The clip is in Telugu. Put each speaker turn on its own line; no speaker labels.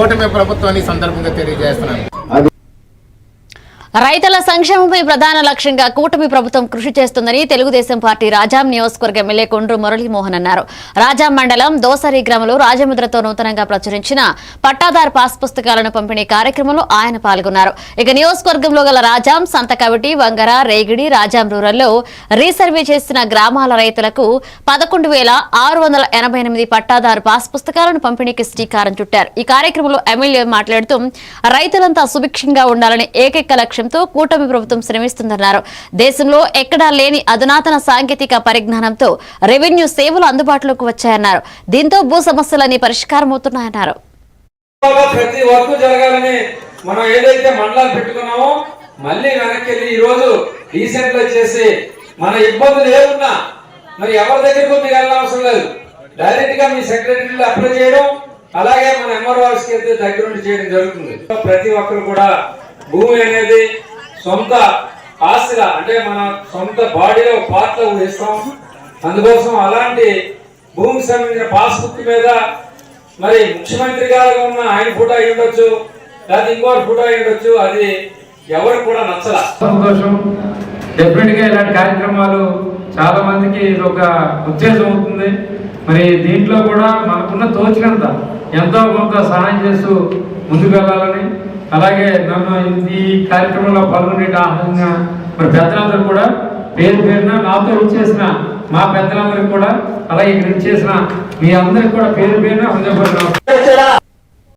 ఓటమి ప్రభుత్వాన్ని సందర్భంగా తెలియజేస్తున్నాను.
రైతుల సంక్షేమమే ప్రధాన లక్ష్యంగా కూటమి ప్రభుత్వం కృషి చేస్తుందని తెలుగుదేశం పార్టీ రాజాం నియోజకవర్గ ఎమ్మెల్యే కొండ్రు మురళీమోహన్ అన్నారు. రాజాం మండలం దోసరి గ్రామంలో రాజముద్రతో నూతనంగా ప్రచురించిన పట్టాదారు పాస్ పుస్తకాలను పంపిణీ కార్యక్రమంలో ఆయన పాల్గొన్నారు. ఇక నియోజకవర్గంలో గల రాజాం సంతకవిటి వంగర రేగిడి రాజాం రూరల్లో రీసర్వే చేసిన గ్రామాల రైతులకు పదకొండు వేల ఆరు వందల ఎనభై ఎనిమిది పట్టాదారు పాస్ పుస్తకాలను పంపిణీకి శ్రీకారం చుట్టారు. ఈ కార్యక్రమంలో ఎమ్మెల్యే మాట్లాడుతూ రైతులంతా సుభిక్షంగా ఉండాలని ఏకైక లక్ష్యం చేయడంతో కూటమి ప్రభుత్వం శ్రమిస్తుందన్నారు. దేశంలో ఎక్కడా లేని అధునాతన సాంకేతిక పరిజ్ఞానంతో రెవెన్యూ సేవలు అందుబాటులోకి వచ్చాయన్నారు. దీంతో భూ సమస్యలన్నీ పరిష్కారమవుతున్నాయన్నారు.
బాగా ప్రతి వర్క్ జరగాలని మనం ఏదైతే మండలాలు పెట్టుకున్నామో మళ్ళీ వెనక్కి వెళ్ళి ఈ రోజు చేసి మన ఇబ్బందులు ఏమున్నా మరి ఎవరి దగ్గరకు మీరు వెళ్ళిన అవసరం లేదు. డైరెక్ట్గా మీ సెక్రటరీలు అప్లై చేయడం అలాగే మన ఎంఆర్ ఆఫీస్కి వెళ్తే దగ్గరుండి చేయడం జరుగుతుంది. ప్రతి ఒక్కరు కూడా భూమి అనేది సొంత ఆస్తిగా అంటే మన సొంత బాడీలో పార్ట్లో ఇస్తాం అందుకోసం అలాంటి భూమికి సంబంధించిన పాస్బుక్ మీద మరి ముఖ్యమంత్రి గారు ఉన్న ఆయన ఫోటో అయి ఉండొచ్చు లేదా ఇంకోటి ఫోటో అయి ఉండొచ్చు అది ఎవరికి కూడా నచ్చల.
సంతోషం. డెఫినెట్గా ఇలాంటి కార్యక్రమాలు చాలా మందికి ఇది ఒక ఉత్తేజం అవుతుంది. మరి దీంట్లో కూడా మనకున్న తోచినంత ఎంతో కొంత సహాయం చేస్తూ ముందుకు వెళ్ళాలని అలాగే నన్ను ఈ కార్యక్రమంలో పాల్గొనే ఆహ్వానంగా మరి పెద్దలందరూ కూడా పేరు పేరున నాతో ఇచ్చేసిన మా పెద్దలందరికీ కూడా అలాగే ఇక్కడ ఇచ్చేసిన మీ అందరికి కూడా పేరు పేరున హృదయపూర్వక